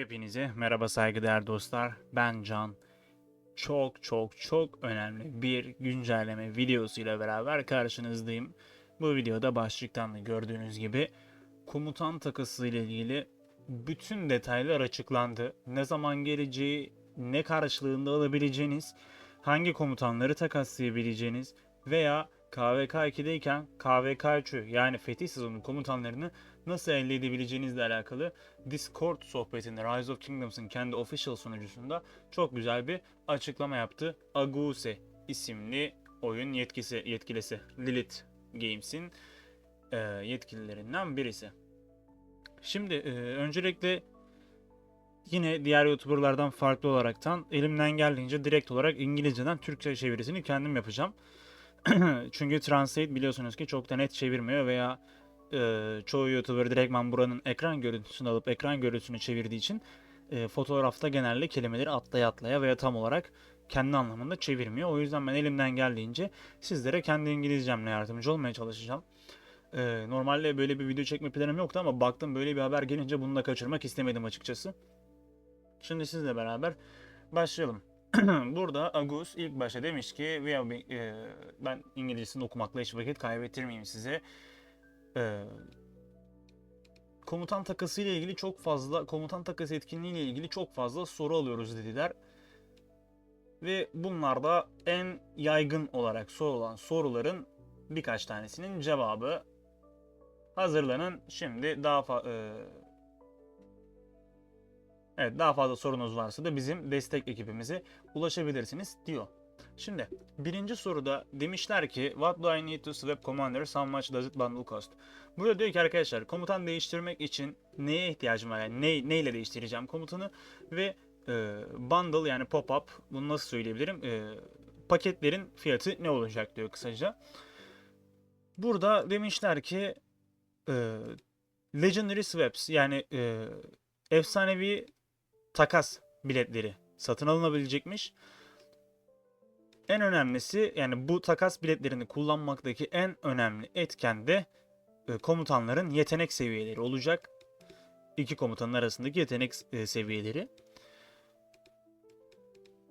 Hepinize merhaba saygıdeğer dostlar. Ben Can. Çok çok çok önemli bir güncelleme videosuyla beraber karşınızdayım. Bu videoda başlıktan da gördüğünüz gibi komutan takası ile ilgili bütün detaylar açıklandı. Ne zaman geleceği, ne karşılığında alabileceğiniz, hangi komutanları takaslayabileceğiniz veya KVK 2'deyken KVK 3'ü yani fetih sezonu komutanlarını nasıl elde edebileceğinizle alakalı Discord sohbetinde Rise of Kingdoms'ın kendi official sunucusunda çok güzel bir açıklama yaptı. Aguse isimli oyun yetkisi yetkilisi Lilith Games'in e, yetkililerinden birisi. Şimdi e, öncelikle yine diğer YouTuber'lardan farklı olaraktan elimden geldiğince direkt olarak İngilizceden Türkçe çevirisini kendim yapacağım. Çünkü Translate biliyorsunuz ki çok da net çevirmiyor veya e, çoğu YouTuber direktman buranın ekran görüntüsünü alıp ekran görüntüsünü çevirdiği için e, fotoğrafta genelde kelimeleri atlaya atlaya veya tam olarak kendi anlamında çevirmiyor. O yüzden ben elimden geldiğince sizlere kendi İngilizcemle yardımcı olmaya çalışacağım. E, normalde böyle bir video çekme planım yoktu ama baktım böyle bir haber gelince bunu da kaçırmak istemedim açıkçası. Şimdi sizle beraber başlayalım. Burada Agus ilk başta demiş ki "We have been- e, ben İngilizcesini okumakla hiç vakit kaybettirmeyeyim size. E, komutan takası ile ilgili çok fazla komutan takası etkinliği ile ilgili çok fazla soru alıyoruz dediler. Ve bunlarda en yaygın olarak sorulan soruların birkaç tanesinin cevabı hazırlanın. Şimdi daha fa- e, Evet daha fazla sorunuz varsa da bizim destek ekibimize ulaşabilirsiniz diyor. Şimdi birinci soruda demişler ki What do I need to swap commander? How much does it bundle cost? Burada diyor ki arkadaşlar komutan değiştirmek için neye ihtiyacım var? Yani ne, neyle değiştireceğim komutanı? Ve e, bundle yani pop-up bunu nasıl söyleyebilirim? E, paketlerin fiyatı ne olacak diyor kısaca. Burada demişler ki e, Legendary Swaps yani e, efsanevi takas biletleri satın alınabilecekmiş. En önemlisi yani bu takas biletlerini kullanmaktaki en önemli etken de e, komutanların yetenek seviyeleri olacak. İki komutanın arasındaki yetenek e, seviyeleri.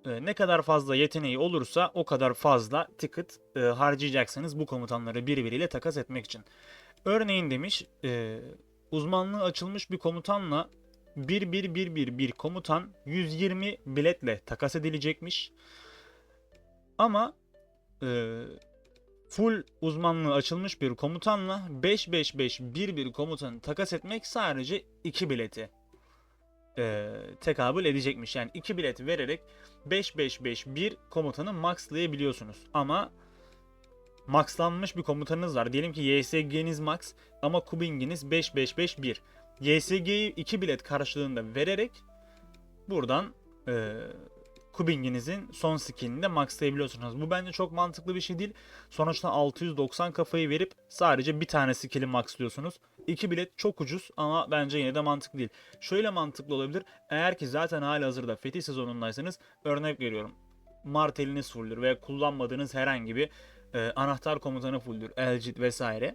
E, ne kadar fazla yeteneği olursa o kadar fazla ticket harcayacaksınız bu komutanları birbiriyle takas etmek için. Örneğin demiş uzmanlığı açılmış bir komutanla 1-1-1-1 komutan 120 biletle takas edilecekmiş. Ama e, full uzmanlığı açılmış bir komutanla 5-5-5-1-1 komutanı takas etmek sadece 2 bileti e, tekabül edecekmiş. Yani 2 bilet vererek 5-5-5-1 komutanı maxlayabiliyorsunuz. Ama maxlanmış bir komutanınız var. Diyelim ki YSG'niz max ama Kubing'iniz 5-5-5-1. YSG'yi 2 bilet karşılığında vererek buradan e, Kubing'inizin son skillini de maxlayabiliyorsunuz. Bu bence çok mantıklı bir şey değil. Sonuçta 690 kafayı verip sadece bir tane skill'i maxlıyorsunuz. 2 bilet çok ucuz ama bence yine de mantıklı değil. Şöyle mantıklı olabilir. Eğer ki zaten hali hazırda fetih sezonundaysanız örnek veriyorum. Marteliniz fulldür veya kullanmadığınız herhangi bir e, anahtar komutanı fulldür. Elcid vesaire.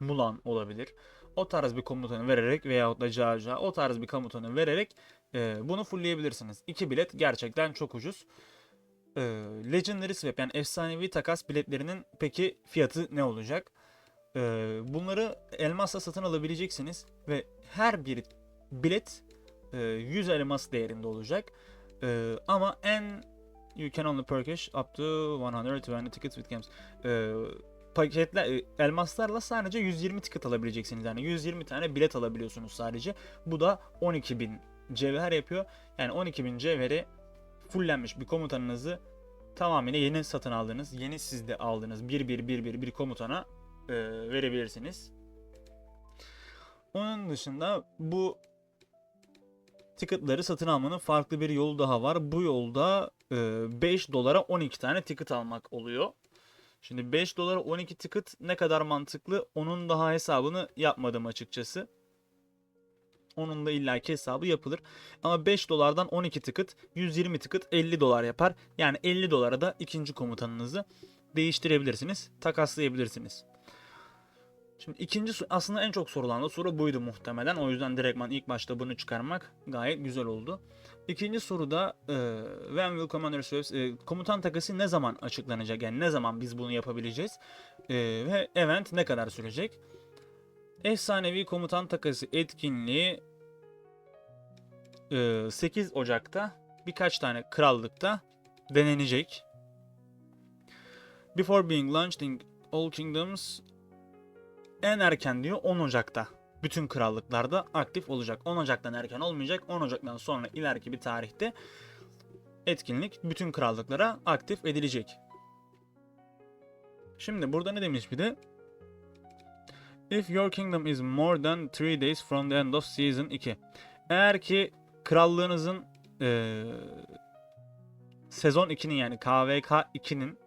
Mulan olabilir o tarz bir komutanı vererek veyahut da Caca o tarz bir komutanı vererek e, bunu fullleyebilirsiniz. İki bilet gerçekten çok ucuz. E, Legendary Swap yani efsanevi takas biletlerinin peki fiyatı ne olacak? E, bunları elmasla satın alabileceksiniz ve her bir bilet e, 100 elmas değerinde olacak. E, ama en you can only purchase up to 120 tickets with games. E, paketler e, elmaslarla sadece 120 ticket alabileceksiniz. Yani 120 tane bilet alabiliyorsunuz sadece. Bu da 12.000 cevher yapıyor. Yani 12.000 cevheri fullenmiş bir komutanınızı tamamıyla yeni satın aldığınız, yeni sizde aldığınız 1-1-1-1 bir komutana e, verebilirsiniz. Onun dışında bu ticketları satın almanın farklı bir yolu daha var. Bu yolda e, 5 dolara 12 tane ticket almak oluyor. Şimdi 5 dolara 12 ticket ne kadar mantıklı onun daha hesabını yapmadım açıkçası. Onun da illaki hesabı yapılır. Ama 5 dolardan 12 ticket 120 ticket 50 dolar yapar. Yani 50 dolara da ikinci komutanınızı değiştirebilirsiniz. Takaslayabilirsiniz. Şimdi ikinci aslında en çok sorulan da soru buydu muhtemelen. O yüzden direktman ilk başta bunu çıkarmak gayet güzel oldu. İkinci soruda e, when will commander serves e, komutan takası ne zaman açıklanacak? Yani ne zaman biz bunu yapabileceğiz? E, ve event ne kadar sürecek? Efsanevi komutan takası etkinliği e, 8 Ocak'ta birkaç tane krallıkta denenecek. Before being launched in all kingdoms en erken diyor 10 Ocak'ta. Bütün krallıklarda aktif olacak. 10 Ocak'tan erken olmayacak. 10 Ocak'tan sonra ileriki bir tarihte etkinlik bütün krallıklara aktif edilecek. Şimdi burada ne demiş bir de? If your kingdom is more than 3 days from the end of season 2. Eğer ki krallığınızın eee, sezon 2'nin yani KVK 2'nin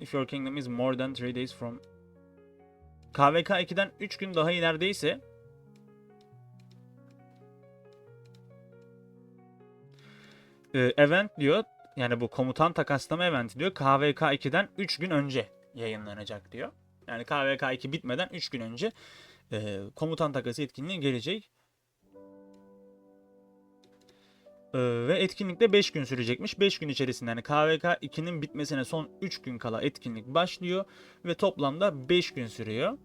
If your kingdom is more than 3 days from KVK 2'den 3 gün daha ilerideyse e, event diyor yani bu komutan takaslama eventi diyor KVK 2'den 3 gün önce yayınlanacak diyor. Yani KVK 2 bitmeden 3 gün önce e, komutan takası etkinliği gelecek. E, ve etkinlik de 5 gün sürecekmiş. 5 gün içerisinde yani KVK 2'nin bitmesine son 3 gün kala etkinlik başlıyor ve toplamda 5 gün sürüyor.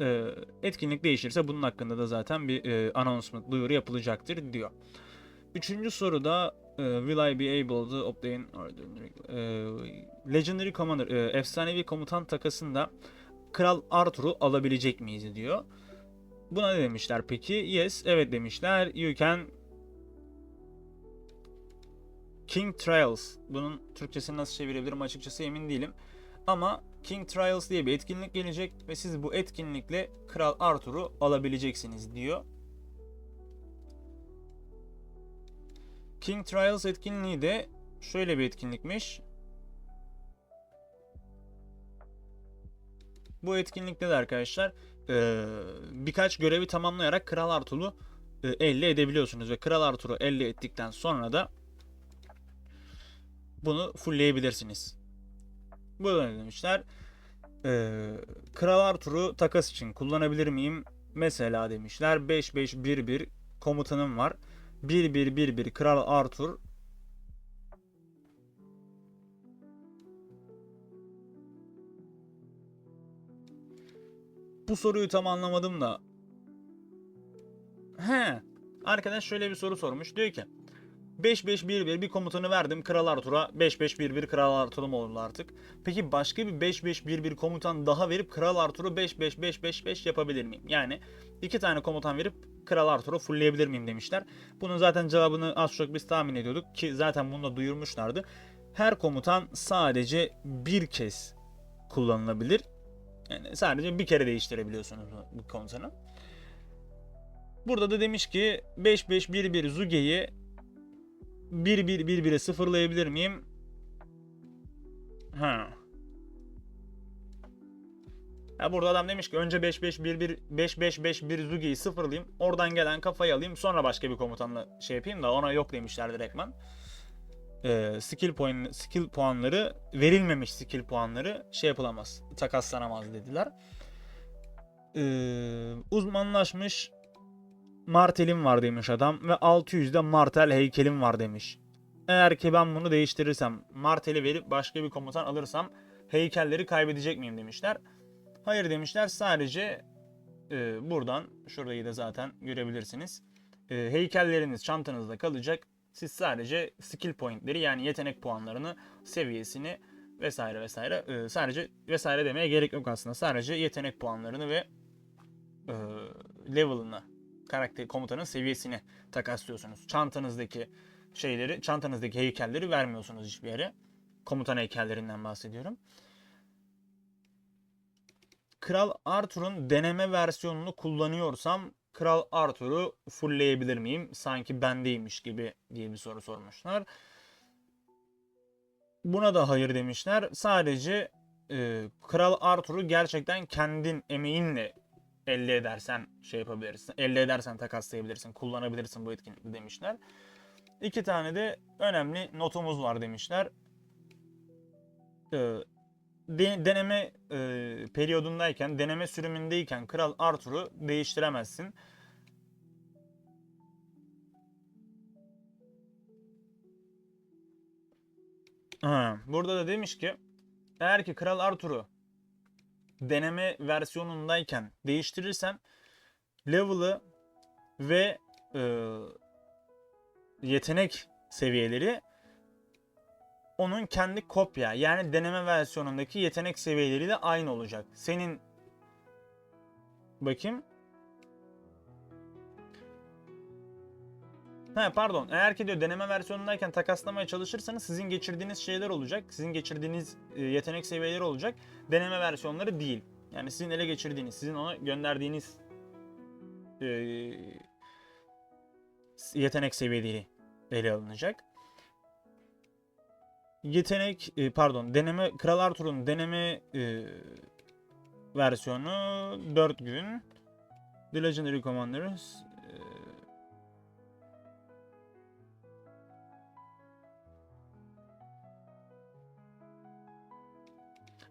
E, etkinlik değişirse bunun hakkında da zaten bir e, announcement, duyuru yapılacaktır diyor. Üçüncü soruda e, Will I be able to obtain e, Legendary Commander, e, efsanevi komutan takasında Kral Arthur'u alabilecek miyiz diyor. Buna ne demişler peki? Yes, evet demişler. You can King Trials. Bunun Türkçesini nasıl çevirebilirim açıkçası emin değilim. Ama King Trials diye bir etkinlik gelecek ve siz bu etkinlikle Kral Arthur'u alabileceksiniz diyor. King Trials etkinliği de şöyle bir etkinlikmiş. Bu etkinlikte de arkadaşlar eee, birkaç görevi tamamlayarak Kral Arthur'u e, elde edebiliyorsunuz ve Kral Arthur'u elde ettikten sonra da bunu fullleyebilirsiniz. Bu da ne demişler? Eee, Kral Arthur'u takas için kullanabilir miyim? Mesela demişler 5-5-1-1 komutanım var. 1-1-1-1 Kral Arthur Bu soruyu tam anlamadım da. He. Arkadaş şöyle bir soru sormuş. Diyor ki 5-5-1-1 bir komutanı verdim Kral Arthur'a 5-5-1-1 Kral Arthur'um oldu artık. Peki başka bir 5-5-1-1 komutan daha verip Kral Arthur'u 5-5-5-5-5 yapabilir miyim? Yani iki tane komutan verip Kral Arthur'u fullleyebilir miyim demişler. Bunun zaten cevabını az çok biz tahmin ediyorduk ki zaten bunu da duyurmuşlardı. Her komutan sadece bir kez kullanılabilir. Yani sadece bir kere değiştirebiliyorsunuz bu- komutanı. Burada da demiş ki 5-5-1-1 Zuge'yi 1-1-1-1'e sıfırlayabilir miyim? Ha. Ya burada adam demiş ki önce 5-5-1-1 5-5-5-1 Zuge'yi sıfırlayayım. Oradan gelen kafayı alayım. Sonra başka bir komutanla şey yapayım da ona yok demişler direktman. Ee, skill puan skill puanları verilmemiş skill puanları şey yapılamaz. Takaslanamaz dediler. Ee, uzmanlaşmış martelim var demiş adam ve 600'de martel heykelim var demiş. Eğer ki ben bunu değiştirirsem marteli verip başka bir komutan alırsam heykelleri kaybedecek miyim demişler. Hayır demişler sadece e, buradan şurayı da zaten görebilirsiniz. E, heykelleriniz çantanızda kalacak. Siz sadece skill pointleri yani yetenek puanlarını, seviyesini vesaire vesaire e, sadece vesaire demeye gerek yok aslında. Sadece yetenek puanlarını ve e, level'ını karakter komutanın seviyesini takaslıyorsunuz. Çantanızdaki şeyleri, çantanızdaki heykelleri vermiyorsunuz hiçbir yere. Komutan heykellerinden bahsediyorum. Kral Arthur'un deneme versiyonunu kullanıyorsam Kral Arthur'u fullleyebilir miyim? Sanki bendeymiş gibi diye bir soru sormuşlar. Buna da hayır demişler. Sadece e, Kral Arthur'u gerçekten kendin emeğinle elde edersen şey yapabilirsin. Elde edersen takaslayabilirsin, kullanabilirsin bu etkinlikte demişler. İki tane de önemli notumuz var demişler. Ee, de- deneme e, periyodundayken, deneme sürümündeyken Kral Arthur'u değiştiremezsin. Ha, burada da demiş ki eğer ki Kral Arthur'u deneme versiyonundayken değiştirirsen level'ı ve e, yetenek seviyeleri onun kendi kopya yani deneme versiyonundaki yetenek seviyeleri de aynı olacak. Senin bakayım. Ha pardon. Eğer ki diyor deneme versiyonundayken takaslamaya çalışırsanız sizin geçirdiğiniz şeyler olacak. Sizin geçirdiğiniz e, yetenek seviyeleri olacak. Deneme versiyonları değil. Yani sizin ele geçirdiğiniz, sizin ona gönderdiğiniz e, yetenek seviyeleri ele alınacak. Yetenek e, pardon deneme Kral Arthur'un deneme e, versiyonu 4 gün. The Legendary Commanders e,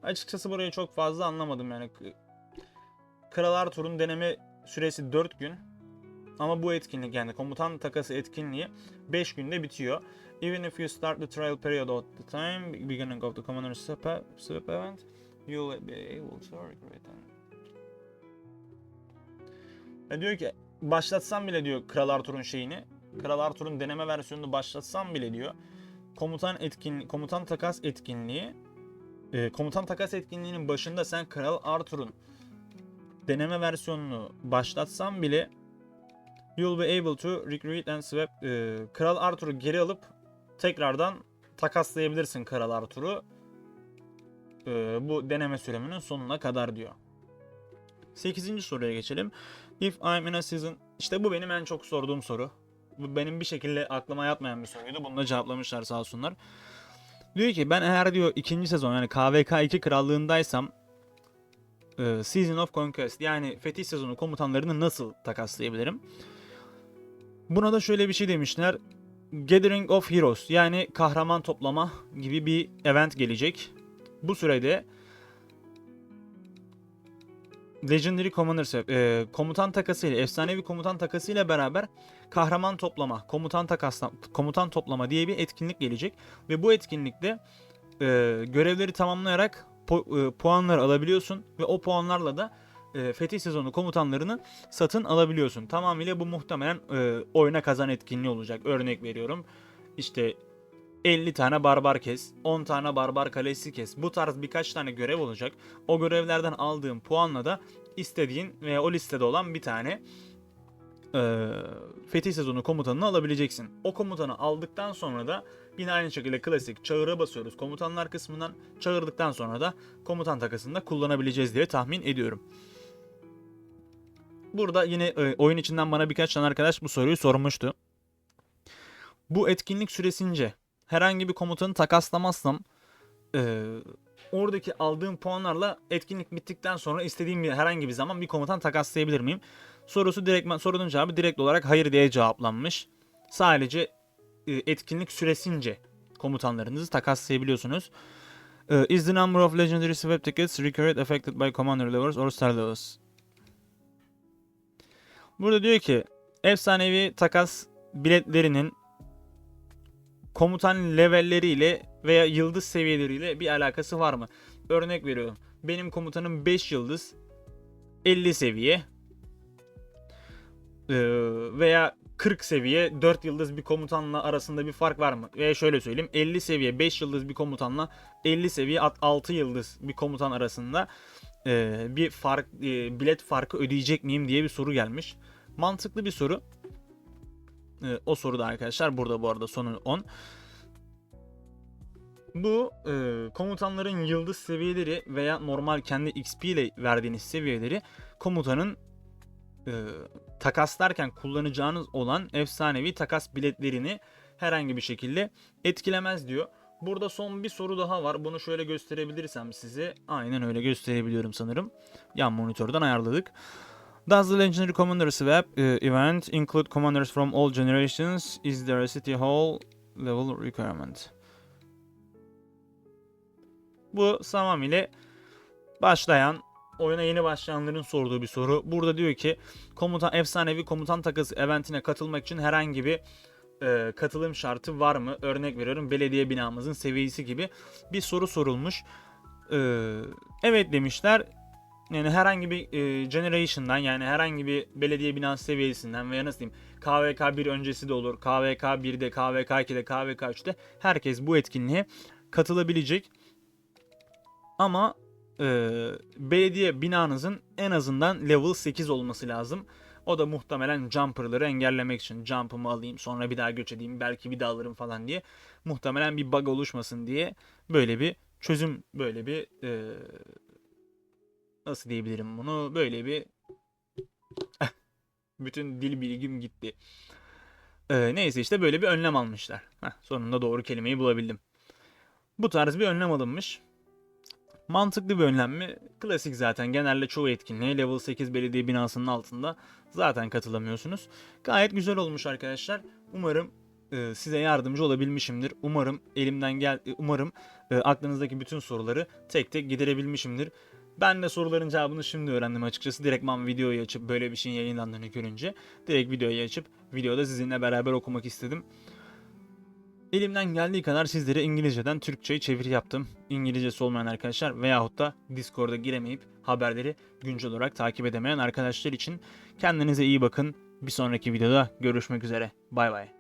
Açıkçası burayı çok fazla anlamadım yani. Kral Arthur'un deneme süresi 4 gün. Ama bu etkinlik yani komutan takası etkinliği 5 günde bitiyor. Even if you start the trial period at the time beginning of the commander swap, swap event, you will be able to recruit them. E diyor ki başlatsam bile diyor Kral Arthur'un şeyini. Kral Arthur'un deneme versiyonunu başlatsam bile diyor. Komutan etkin komutan takas etkinliği e, komutan takas etkinliğinin başında sen Kral Arthur'un deneme versiyonunu başlatsan bile you'll be able to recruit and swap e, Kral Arthur'u geri alıp tekrardan takaslayabilirsin Kral Arthur'u e, bu deneme sürümünün sonuna kadar diyor. 8. soruya geçelim. If I'm in a season işte bu benim en çok sorduğum soru. Bu benim bir şekilde aklıma yatmayan bir soruydu. Bunu da cevaplamışlar sağ olsunlar. Diyor ki ben eğer diyor ikinci sezon yani KVK 2 krallığındaysam e, Season of Conquest yani fetih sezonu komutanlarını nasıl takaslayabilirim? Buna da şöyle bir şey demişler. Gathering of Heroes yani kahraman toplama gibi bir event gelecek. Bu sürede Legendary Commanders e, komutan takası ile efsanevi komutan takası ile beraber kahraman toplama, komutan takasla, komutan toplama diye bir etkinlik gelecek ve bu etkinlikte e, görevleri tamamlayarak po- e, puanlar alabiliyorsun ve o puanlarla da e, fetih sezonu komutanlarını satın alabiliyorsun. Tamamıyla bu muhtemelen e, oyuna kazan etkinliği olacak. Örnek veriyorum. İşte 50 tane barbar kes, 10 tane barbar kalesi kes. Bu tarz birkaç tane görev olacak. O görevlerden aldığın puanla da istediğin veya o listede olan bir tane e, fetih sezonu komutanını alabileceksin. O komutanı aldıktan sonra da yine aynı şekilde klasik çağıra basıyoruz komutanlar kısmından. Çağırdıktan sonra da komutan takasında kullanabileceğiz diye tahmin ediyorum. Burada yine e, oyun içinden bana birkaç tane arkadaş bu soruyu sormuştu. Bu etkinlik süresince herhangi bir komutanı takaslamazsam e, oradaki aldığım puanlarla etkinlik bittikten sonra istediğim bir herhangi bir zaman bir komutan takaslayabilir miyim? Sorusu direkt sorunun cevabı direkt olarak hayır diye cevaplanmış. Sadece e, etkinlik süresince komutanlarınızı takaslayabiliyorsunuz. E, Is the number of legendary swap tickets recurred affected by commander levels or star levels? Burada diyor ki efsanevi takas biletlerinin komutan levelleriyle veya yıldız seviyeleriyle bir alakası var mı? Örnek veriyorum. Benim komutanım 5 yıldız 50 seviye veya 40 seviye 4 yıldız bir komutanla arasında bir fark var mı? Veya şöyle söyleyeyim 50 seviye 5 yıldız bir komutanla 50 seviye 6 yıldız bir komutan arasında e, bir fark e, bilet farkı ödeyecek miyim diye bir soru gelmiş. Mantıklı bir soru. E, o soru da arkadaşlar burada bu arada sonu 10. Bu e, komutanların yıldız seviyeleri veya normal kendi XP ile verdiğiniz seviyeleri komutanın e, takaslarken kullanacağınız olan efsanevi takas biletlerini herhangi bir şekilde etkilemez diyor. Burada son bir soru daha var. Bunu şöyle gösterebilirsem size. Aynen öyle gösterebiliyorum sanırım. Yan monitörden ayarladık. Does the Legendary Commander Swap uh, event include commanders from all generations? Is there a City Hall level requirement? Bu tamamıyla başlayan oyuna yeni başlayanların sorduğu bir soru. Burada diyor ki komutan efsanevi komutan takası eventine katılmak için herhangi bir e, katılım şartı var mı? Örnek veriyorum belediye binamızın seviyesi gibi bir soru sorulmuş. E, evet demişler. Yani herhangi bir e, generation'dan yani herhangi bir belediye binası seviyesinden veya nasıl diyeyim KVK 1 öncesi de olur. KVK 1'de, KVK 2'de, KVK 3'te herkes bu etkinliğe katılabilecek. Ama e, belediye binanızın en azından level 8 olması lazım. O da muhtemelen jumper'ları engellemek için. Jump'ımı alayım sonra bir daha göç edeyim belki bir daha alırım falan diye. Muhtemelen bir bug oluşmasın diye böyle bir çözüm böyle bir e, nasıl diyebilirim bunu böyle bir bütün dil bilgim gitti. E, neyse işte böyle bir önlem almışlar. Heh, sonunda doğru kelimeyi bulabildim. Bu tarz bir önlem alınmış. Mantıklı bir önlem mi? Klasik zaten. Genelde çoğu etkinliğe level 8 belediye binasının altında zaten katılamıyorsunuz. Gayet güzel olmuş arkadaşlar. Umarım e, size yardımcı olabilmişimdir. Umarım elimden gel umarım e, aklınızdaki bütün soruları tek tek giderebilmişimdir. Ben de soruların cevabını şimdi öğrendim açıkçası. Direktman videoyu açıp böyle bir şeyin yayınlandığını görünce direkt videoyu açıp videoda sizinle beraber okumak istedim. Elimden geldiği kadar sizlere İngilizceden Türkçe'ye çeviri yaptım. İngilizcesi olmayan arkadaşlar veyahut da Discord'a giremeyip haberleri güncel olarak takip edemeyen arkadaşlar için kendinize iyi bakın. Bir sonraki videoda görüşmek üzere. Bay bay.